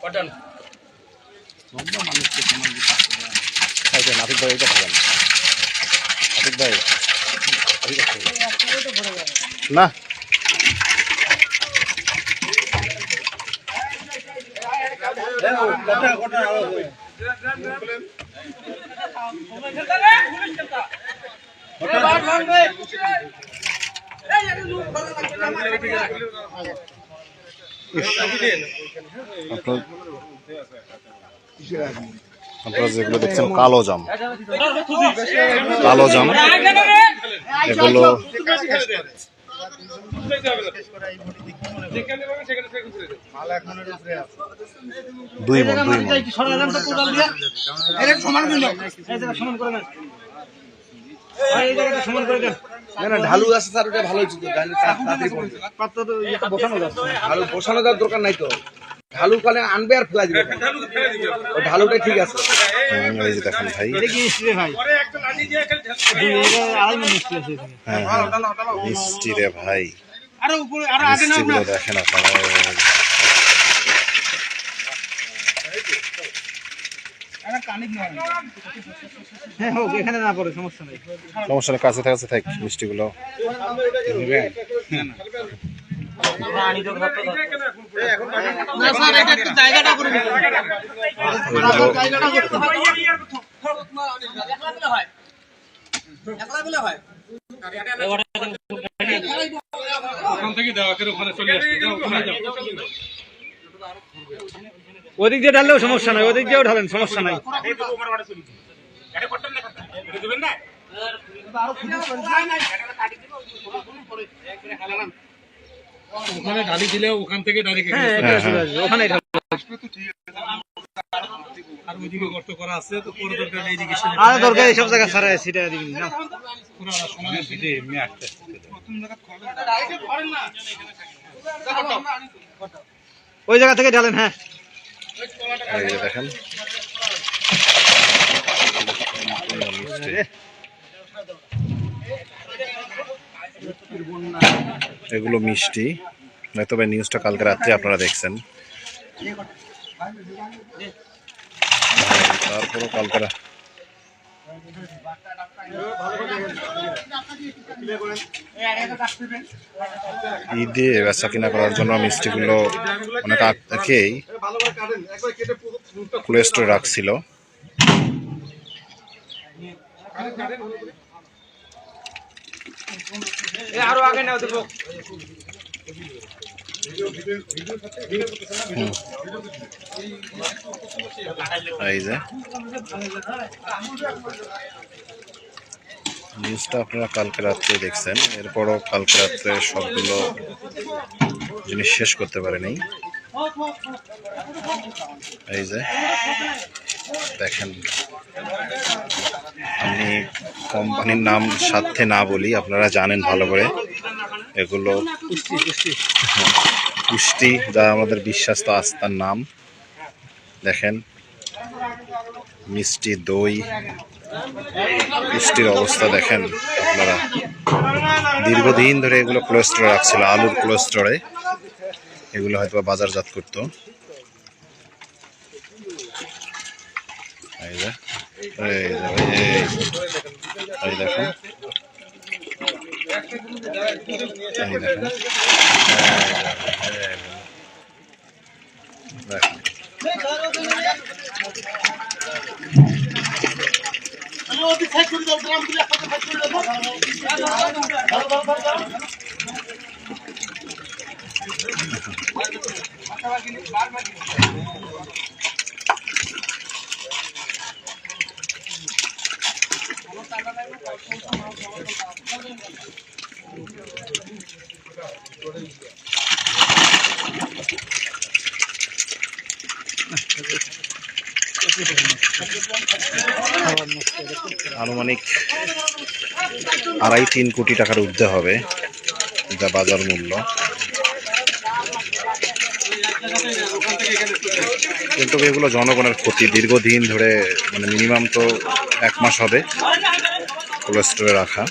Cotton আচ্ছা নাফিক ভাই এটা খাবেন। নাফিক ভাই। না। আপনার আপনারা যেগুলো দেখছেন কালো জাম। কালো জাম। এগুলো দুই মন দুই মন। ঢালু আছে স্যার ওটা ভালো হয়েছে তো ঢালু ঢালু বসানো দেওয়ার দরকার নাই তো। ঢালু কালে আনবে আর ফেলা দিবে। ঢালুটা ঠিক আছে। এই যে দেখেন ভাই? হ্যাঁ হ্যাঁ। মিষ্টি রে ভাই। মিষ্টিগুলো দেখেন আপনারা। হ্যাঁ হোক এখানে না পড়ে সমস্যা নেই। সমস্যা নেই কাছে কাছে থাক মিষ্টিগুলো। না স্যার এটা একটু জায়গাটা করে দিন এগুলো জায়গাটা করতে হবে ওদিক দিয়ে ঢাললেও সমস্যা নাই ওদিক দিয়েও ঢালেন সমস্যা নাই। ওখানে ঢালি দিলে ওখান থেকে ডাইরেক্ট হ্যাঁ এটা চলে আসবে ওখানেই ঢালবেন আর ওইদিকে গর্ত করা আছে তো পরে দরকার নেই আর দরকার এইসব জায়গা ছাড়া সিটা দিবি না। পুরো সময় আছে এমনি আসতে ওই জায়গা থেকে ঢালেন হ্যাঁ। দেখেন। এগুলো মিষ্টি। হয়তো বা নিউজটা কালকে রাত্রে আপনারা দেখছেন। তারপরও কালকে ঈদে বেচা কিনা করার জন্য মিষ্টিগুলো অনেক আগ স্টোরে রাখছিল। আরও আগে নাও দেবো। নিউজটা আপনারা কালকে রাত্রে দেখছেন। এরপরও কালকে রাত্রে সবগুলো জিনিস শেষ করতে পারেনি। এই যে, দেখেন, আমি কোম্পানির নাম সাথে না বলি, আপনারা জানেন ভালো করে। এগুলো পুষ্টি যা আমাদের বিশ্বাস্ত আস্থার নাম। দেখেন, মিষ্টি দই পুষ্টির অবস্থা দেখেন আপনারা। দীর্ঘদিন ধরে এগুলো কোলেস্টোরে রাখছিল, আলুর কোলেস্টোরে এগুলো হয়তো বাজারজাত করতো। দেখুন। আনুমানিক আড়াই তিন কোটি টাকার ঊর্ধ্বে হবে যা বাজার মূল্য। কিন্তু এগুলো জনগণের ক্ষতি। দীর্ঘদিন ধরে মানে মিনিমাম তো এক মাস হবে কোল্ড স্টোরে রাখা।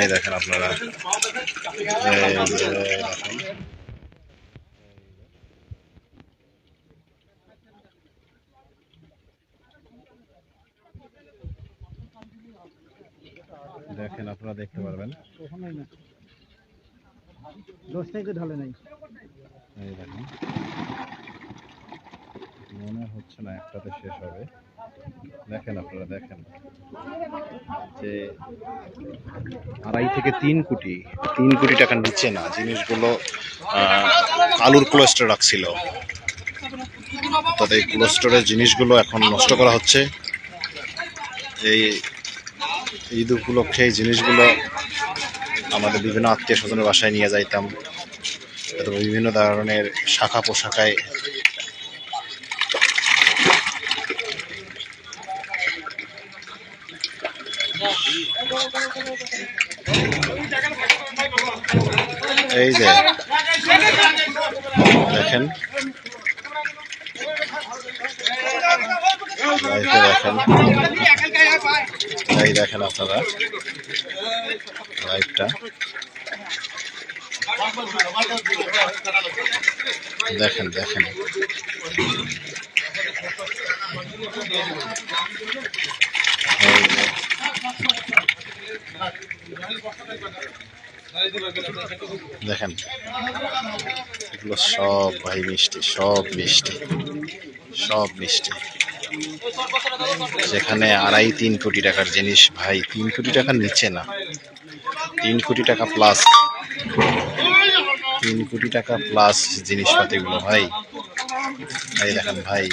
এই দেখেন আপনারা। দেখেন। আপনারা দেখতে পারবেন। ঢালে নাই। এই দেখেন। মনে হচ্ছে না একটাতে শেষ হবে। দেখেন আপনারা, দেখেন। যে আড়াই থেকে তিন কোটি তিন কোটি টাকার নিচে না, জিনিসগুলো আলুর কোলেস্টোর রাখছিল। তাতে কোলেস্টোরের জিনিসগুলো এখন নষ্ট করা হচ্ছে। এই ঈদ উপলক্ষে এই জিনিসগুলো আমাদের বিভিন্ন আত্মীয় স্বজনের বাসায় নিয়ে যাইতাম, অথবা বিভিন্ন ধরনের শাখা পোশাকায় এই যে, দেখেন। দেখেন। এই দেখেন আপনারা। লাইভটা দেখেন দেখেন। দেখেন, এগুলো সব ভাই মিষ্টি, সব মিষ্টি সব মিষ্টি। যেখানে আড়াই তিন কোটি টাকার জিনিস, ভাই, তিন কোটি টাকার নিচে না। তিন কোটি টাকা প্লাস তিন কোটি টাকা প্লাস জিনিসপাতিগুলো, ভাই। ভাই, দেখেন ভাই,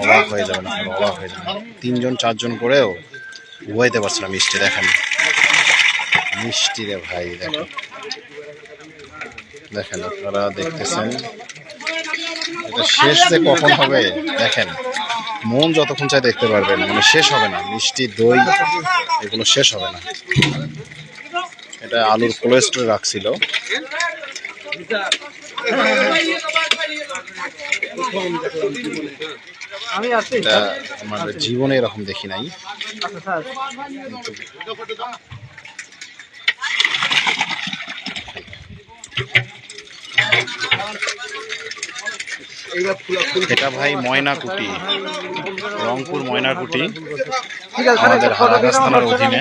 অবাক হয়ে যাবেন অবাক হয়ে যাবেন। তিনজন, চারজন করেও উবাইতে পারছে না মিষ্টি, দেখেন। মিষ্টি রে ভাই, দেখেন। দেখেন আপনারা দেখতেছেন, এটা শেষ যে কখন হবে, দেখেন। মন যতক্ষণ চাই দেখতে পারবেন মানে শেষ হবে না। মিষ্টি, দই, এগুলো শেষ হবে না। এটা আলুর কোলেস্ট্রল রাখছিল। এটা আমাদের জীবনে এরকম দেখি নাই। এটা ভাই ময়নাকুটি রংপুর ময়নাকুটি আমাদের একটা ফটো হারাগাছ থানার অধীনে।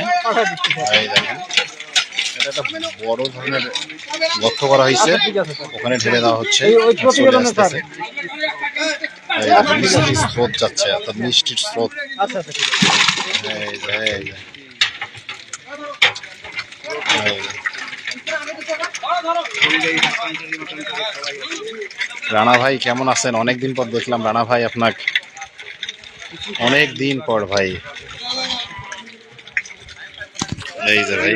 একটা বড় ধরনের গর্ত করা হয়েছে। ওখানে ঢেলে দেওয়া হচ্ছে। চলে আসতেছে। এই স্রোত যাচ্ছে অর্থাৎ মিষ্টির স্রোত। আচ্ছা আচ্ছা। রানা ভাই কেমন আছেন? অনেকদিন পর দেখলাম রানা ভাই আপনাকে। অনেক দিন পর ভাই। এই যে ভাই।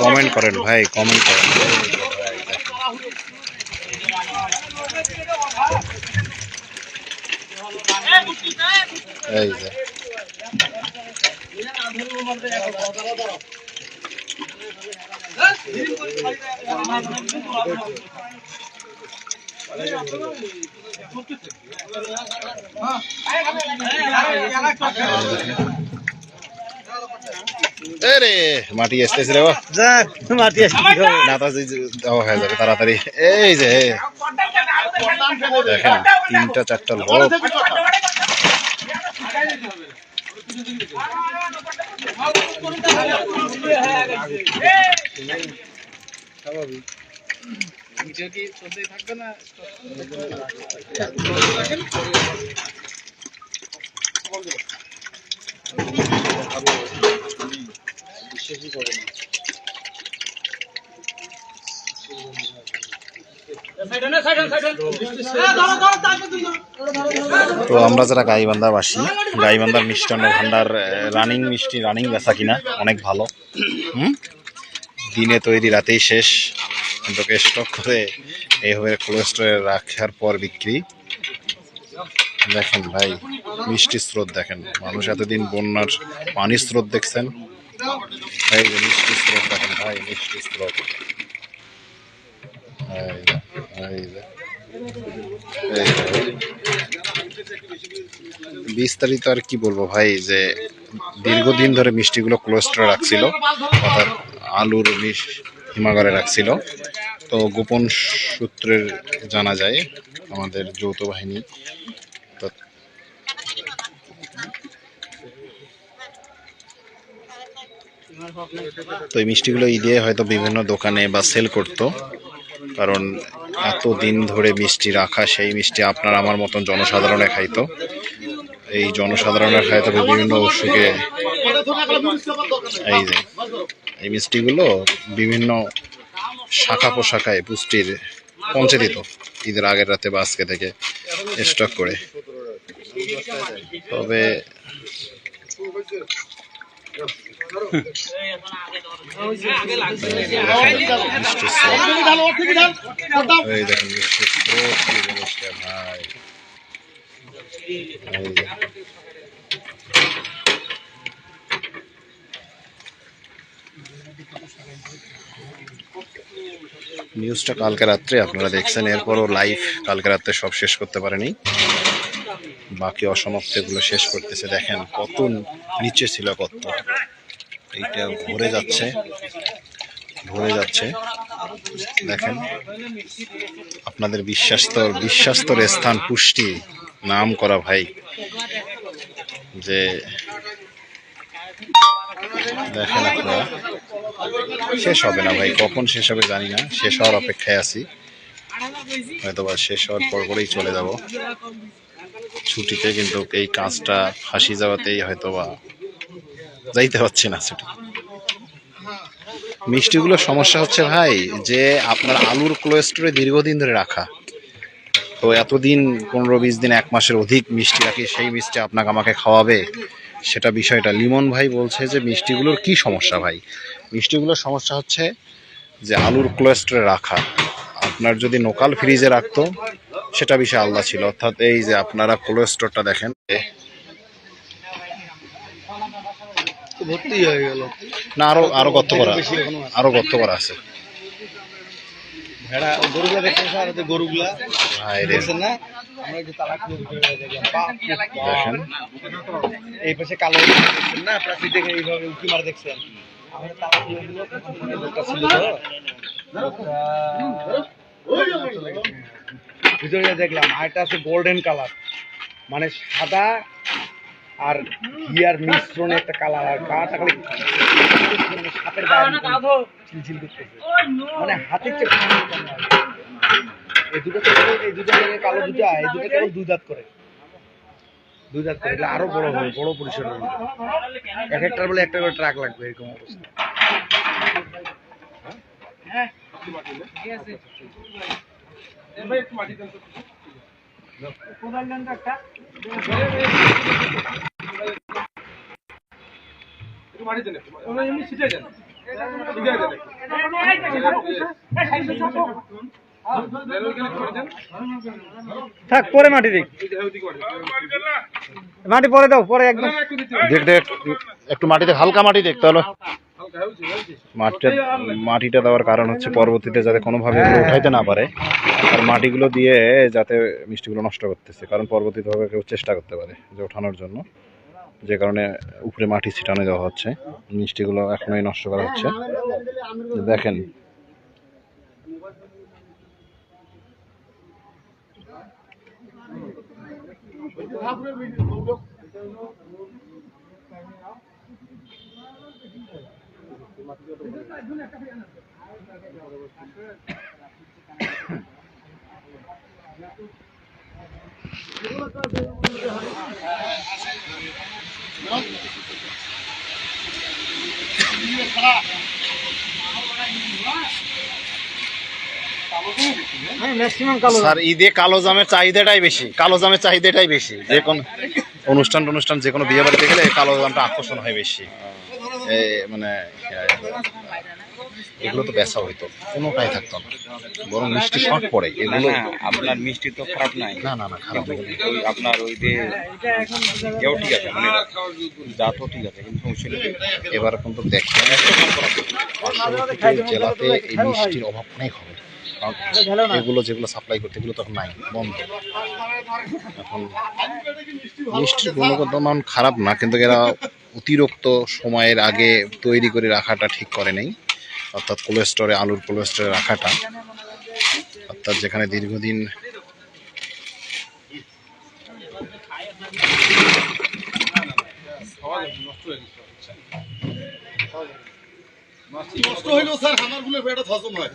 কমেন্ট করেন ভাই কমেন্ট করেন। এই যে। মাটি আসতেছে রে যাক মাটি আসছি দেওয়া হয়ে যাবে তাড়াতাড়ি। এই যে দেখেন তিনটা চারটা লোক। তো আমরা যারা গাইবান্ধাবাসী, গাইবান্ধার মিষ্টান্ন ভান্ডার রানিং মিষ্টি, রানিং বেচা কিনা, অনেক ভালো। হুম? দিনে তৈরি রাতেই শেষ। কিন্তু স্টক করে এইভাবে কোল্ড স্টোরে রাখার পর বিক্রি। দেখেন ভাই, মিষ্টি স্রোত দেখেন। মানুষ এতদিন বন্যার পানির স্রোত দেখছেন। যে মিষ্টি স্রোত দেখেন ভাই, মিষ্টি স্রোত। বিস্তারিত আর কি বলব ভাই, যে দীর্ঘদিন ধরে মিষ্টিগুলো ক্লোস্টরে রাখছিল, অর্থাৎ আলুর মিশ হিমাগারে রাখছিল। তো গোপন সূত্রের জানা যায়, আমাদের যৌথ বাহিনী তো এই মিষ্টিগুলো ঈদে হয়তো বিভিন্ন দোকানে বা সেল করতো। কারণ এত দিন ধরে মিষ্টি রাখা, সেই মিষ্টি আপনার আমার মতন জনসাধারণে খাইতো। এই জনসাধারণের খাইতো বিভিন্ন অসুখে। এই যে। এই মিষ্টিগুলো বিভিন্ন শাখা পোশাখায় পুষ্টির পৌঁছে দিত ঈদের আগের রাতে বা আজকে থেকে স্টক করে। তবে ভাই এই যে। নিউজটা কালকে রাত্রে, আপনারা দেখছেন। এরপরও লাইভ কালকে রাত্রে সব শেষ করতে পারেনি। বাকি অসমাপ্ত এগুলো শেষ করতেছে। দেখেন কত নিচে ছিল কত। এইটা ভরে যাচ্ছে। ভরে যাচ্ছে। দেখেন, আপনাদের বিশ্বাস্তর বিশ্বাস্তর স্থান, পুষ্টি নাম করা ভাই। যে দেখেন আপনারা শেষ হবে না ভাই, কখন শেষ হবে জানি না। শেষ হওয়ার অপেক্ষায় আছি। হয়তো বা শেষ হওয়ার পর পরেই চলে যাব। ছুটিতে কিন্তু এই কাজটা ফাঁসি যাওয়াতেই হয়তো বা যাইতে পারছি না ছুটি। মিষ্টিগুলোর সমস্যা হচ্ছে ভাই, যে আপনার আলুর কোলেস্টোরে দীর্ঘদিন ধরে রাখা। তো এতদিন পনেরো বিশ দিন এক মাসের অধিক মিষ্টি রাখি, সেই মিষ্টি আপনাকে আমাকে খাওয়াবে। সেটা বিষয়টা। লিমন ভাই বলছে যে মিষ্টিগুলোর কি সমস্যা ভাই? মিষ্টিগুলোর সমস্যা হচ্ছে যে আলুর কোলেস্টোরে রাখা। আপনার যদি নোকাল ফ্রিজে রাখতো সেটা বিষয় আলাদা ছিল। অর্থাৎ এই যে আপনারা কোলেস্টোরটা দেখেন না আরও আরও গর্ত করা আরও গর্ত করা আছে। ভেড়া গরুগুলা যে গরুগুলা। দেখছেন না? আমরা এই তালাক পাশে কালো দেখছেন না? প্রাকৃতিক দেখে এইভাবে উঁকি মার দেখছেন। আমরা তালাক ছিল। ভিতরে দেখলাম আর আছে গোল্ডেন কালার মানে সাদা আর ঘিয়ার মিশ্রণে একটা কালার আর কাটা খালি সাপের গায়ের করতেছে মানে হাতের চেয়ে। এই দুটো এই দুটো কালো দুটা এই দুটো কেবল দুই দাঁত করে। দুই দাঁত করে এগুলো আরও বড় হবে বড় পরিসর হবে। এক একটার বলে একটা করে ট্রাক লাগবে এরকম অবস্থা। থাক, পরে মাটি দেখ মাটি পরে দাও, পরে একদম। দেখ দেখ, একটু মাটিতে, হালকা মাটি দেখতে হলো মাটিটা মাটিটা দেওয়ার কারণ হচ্ছে পরবর্তীতে যাতে কোনোভাবে উঠাইতে না পারে। আর মাটিগুলো দিয়ে যাতে মিষ্টিগুলো নষ্ট করতেছে, কারণ পরবর্তীতেভাবে কেউ চেষ্টা করতে পারে যে ওঠানোর জন্য। যে কারণে উপরে মাটি ছিটানো দেওয়া হচ্ছে। মিষ্টিগুলো এখনোই নষ্ট করা হচ্ছে। দেখেন। স্যার ঈদে কালো জামের চাহিদাটাই বেশি। কালো জামের চাহিদাটাই বেশি। যে কোন অনুষ্ঠান অনুষ্ঠান যে কোনো বিয়ে বাড়িতে গেলে কালো জামটা আকর্ষণ হয় বেশি। মানে এগুলো তো বেচা হইতো কোনো কোনোটাই থাকতো না। বরং মিষ্টি শর্ট পড়ে এগুলো আপনার মিষ্টি তো খারাপ নাই। না না না খারাপ ওই আপনার ওই যে কেউ ঠিক আছে মানে জাতও ঠিক আছে কিন্তু। এবার কিন্তু দেখলাম পার্শ্ববর্তী জেলাতে এই মিষ্টির অভাব অনেক হবে। এগুলো যেগুলো সাপ্লাই করতে এগুলো তখন নাই বন্ধ। এখন মিষ্টির গুণগত মান খারাপ না কিন্তু এরা অতিরিক্ত সময়ের আগে তৈরি করে রাখাটা ঠিক করে নেই। অর্থাৎ কোলেস্টোরে আলুর কোলেস্টোরে রাখাটা অর্থাৎ যেখানে দীর্ঘদিন কষ্ট হইলেও স্যার আমারগুলো পেটে হজম হয়।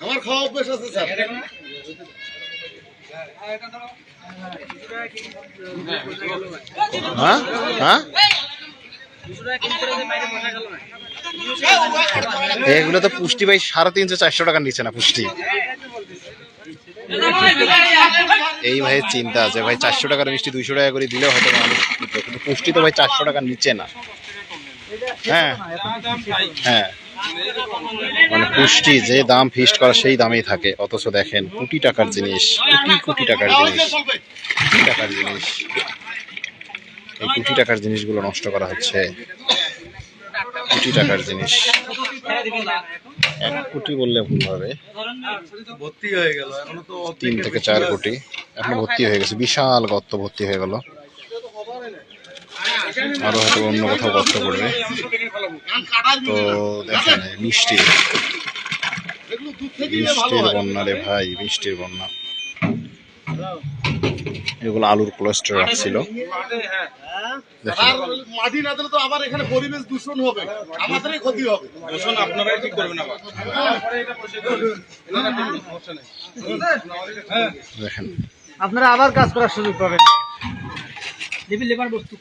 আমার খাওয়া অভ্যেস আছে স্যার। হ্যাঁ? হ্যাঁ? এগুলো তো পুষ্টি ভাই, সাড়ে তিনশো, চারশো টাকার নিচ্ছে না পুষ্টি। এই ভাইয়ের চিন্তা আছে, ভাই চারশো টাকার মিষ্টি দুইশো টাকা করে দিলেও হয়তো মানুষ কিন্তু পুষ্টি তো ভাই চারশো টাকার নিচ্ছে না। হ্যাঁ হ্যাঁ। মানে পুষ্টি যে দাম ফিক্সড করা সেই দামেই থাকে, অথচ দেখেন কোটি টাকার জিনিস, কোটি কোটি টাকার জিনিস, কোটি টাকার জিনিস। এই কোটি টাকার জিনিসগুলো নষ্ট করা হচ্ছে। কোটি টাকার জিনিস। এক কোটি বললে ভুল হবে। ভর্তি হয়ে গেল এখনও তো তিন থেকে চার কোটি। এখন ভর্তি হয়ে গেছে। বিশাল গর্ত ভর্তি হয়ে গেল। আরও হয়তো অন্য কোথাও গর্ত করবে তো দেখেন মিষ্টি। মিষ্টির বন্যা রে ভাই মিষ্টির বন্যা। এগুলো আলুর কোলেস্ট্রল রাখছিল আর মাটি না দিলে তো আবার এখানে পরিবেশ দূষণ হবে। আমাদেরই ক্ষতি হবে। দূষণ আপনারাই ঠিক করবেন আবার। আপনারা আবার কাজ করার সুযোগ পাবেন। দেবী লেবার বস্তু।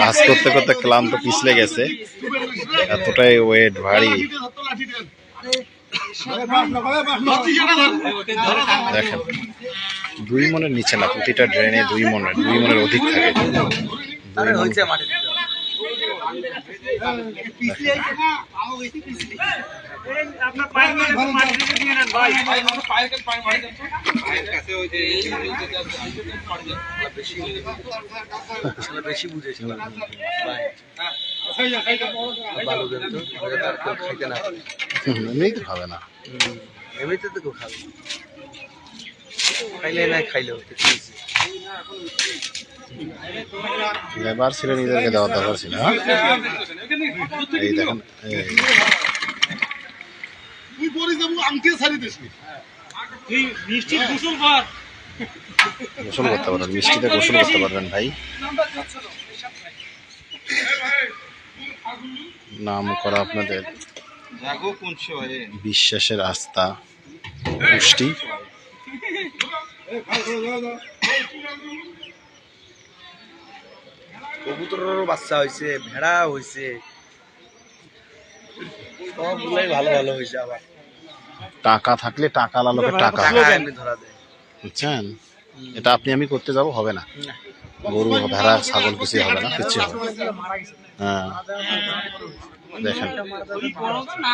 কাজ করতে করতে ক্লান্ত পিছলে গেছে। এতটাই ওয়েট ভারী। দেখেন দুই মনের নিচে না প্রতিটা ড্রেনে দুই মনের দুই মনের অধিক থাকে। দুই মন এমনি তো খাবে না এমনিতে তো কেউ খাবে খাইলে না খাইলেও লেবার ছিল নিজেদেরকে দেওয়ার দরকার ছিল হ্যাঁ? এই দেখেন তুই পরে যাব ছাড়ি দিস গোসল করতে পারবেন মিষ্টিতে গোসল করতে পারবেন ভাই নাম করা আপনাদের বিশ্বাসের আস্থা পুষ্টি। কবুতরেরও বাচ্চা হয়েছে ভেড়া হয়েছে সবগুলাই ভালো ভালো হয়েছে আবার। টাকা থাকলে টাকা লালোকে টাকা। বুঝছেন? এটা আপনি আমি করতে যাব হবে না। গরু ভেড়া ছাগল কিছু হবে না কিছু হবে দেখেন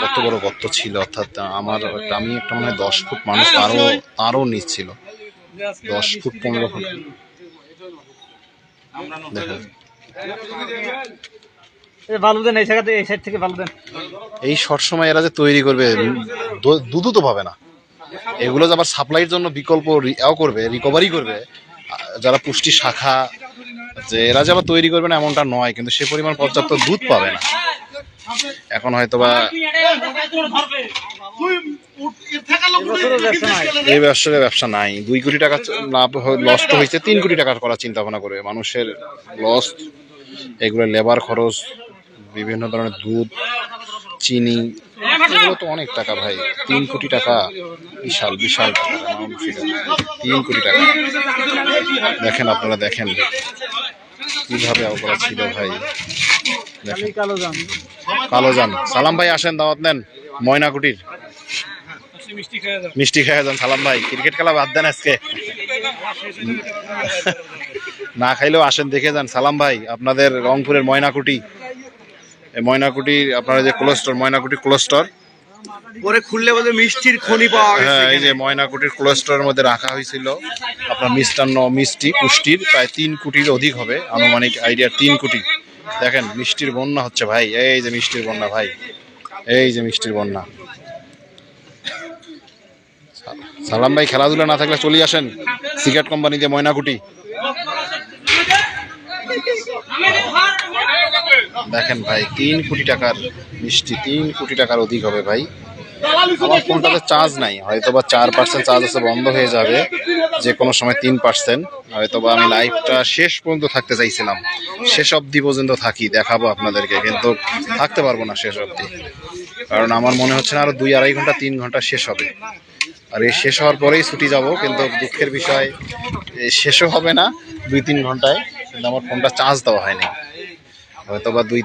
কত বড় গর্ত ছিল অর্থাৎ আমার আমি একটা মনে হয় দশ ফুট মানুষ তারও তারও নিচ ছিল। দশ ফুট পনেরো ফুট। দেখেন। দেন এই জায়গাতে এই সাইড থেকে দেন। এই শর্ট সময় এরা যে তৈরি করবে দুধও তো পাবে না। এগুলো যে আবার সাপ্লাইয়ের জন্য বিকল্প করবে রিকভারি করবে। যারা পুষ্টি শাখা যে এরা যে আবার তৈরি করবে না এমনটা নয়, কিন্তু সে পরিমাণ পর্যাপ্ত দুধ পাবে না। এখন হয়তো বা এই ব্যবসার ব্যবসা নাই। দুই কোটি টাকা লাভ লস তো হয়েছে, তিন কোটি টাকার করার চিন্তা ভাবনা করে। মানুষের লস এগুলো লেবার খরচ, বিভিন্ন ধরনের দুধ, চিনি, এগুলো তো অনেক টাকা ভাই। তিন কোটি টাকা বিশাল বিশাল টাকা। তিন কোটি টাকা। দেখেন আপনারা, দেখেন। কীভাবে অপরাধ ছিল ভাই? কালো যান সালাম ভাই আসেন দাওয়াত নেন। ময়নাকুটির। মিষ্টি খেয়ে মিষ্টি খেয়ে যান সালাম ভাই। ক্রিকেট খেলা বাদ দেন আজকে। না খাইলেও আসেন দেখে যান। সালাম ভাই আপনাদের রংপুরের ময়নাকুটি। এই ময়নাকুটি আপনার যে ক্লোস্টর ময়নাকুটি ক্লোস্টর পরে খুললে বলে মিষ্টির খনি পাওয়া গেছে হ্যাঁ এই যে ময়নাকুটির ক্লোস্টরের মধ্যে রাখা হয়েছিল আপনার মিষ্টান্ন মিষ্টি পুষ্টির প্রায় তিন কোটির অধিক হবে আনুমানিক আইডিয়া তিন কোটি। দেখেন মিষ্টির বন্যা হচ্ছে ভাই এই যে মিষ্টির বন্যা ভাই এই যে মিষ্টির বন্যা। সালাম ভাই খেলাধুলা না থাকলে চলে আসেন সিগারেট কোম্পানি কোম্পানিতে ময়নাকুটি। দেখেন ভাই, তিন কোটি টাকার মিষ্টি, তিন কোটি টাকার অধিক হবে ভাই। আমার ফোনটাতে চার্জ নাই হয়তো বা চার পার্সেন্ট চার্জ আছে, বন্ধ হয়ে যাবে, যে কোনো সময় তিন পার্সেন্ট হয়তো বা আমি লাইভটা শেষ পর্যন্ত থাকতে চাইছিলাম, শেষ অবধি পর্যন্ত থাকি, দেখাবো আপনাদেরকে, কিন্তু থাকতে পারব না শেষ অবধি। কারণ আমার মনে হচ্ছে না আরও দুই আড়াই ঘণ্টা, তিন ঘণ্টা শেষ হবে। আর এই শেষ হওয়ার পরেই ছুটি যাব, কিন্তু দুঃখের বিষয় শেষও হবে না, দুই তিন ঘন্টায়, কিন্তু আমার ফোনটা চার্জ দেওয়া হয়নি। হয়তো বা দুই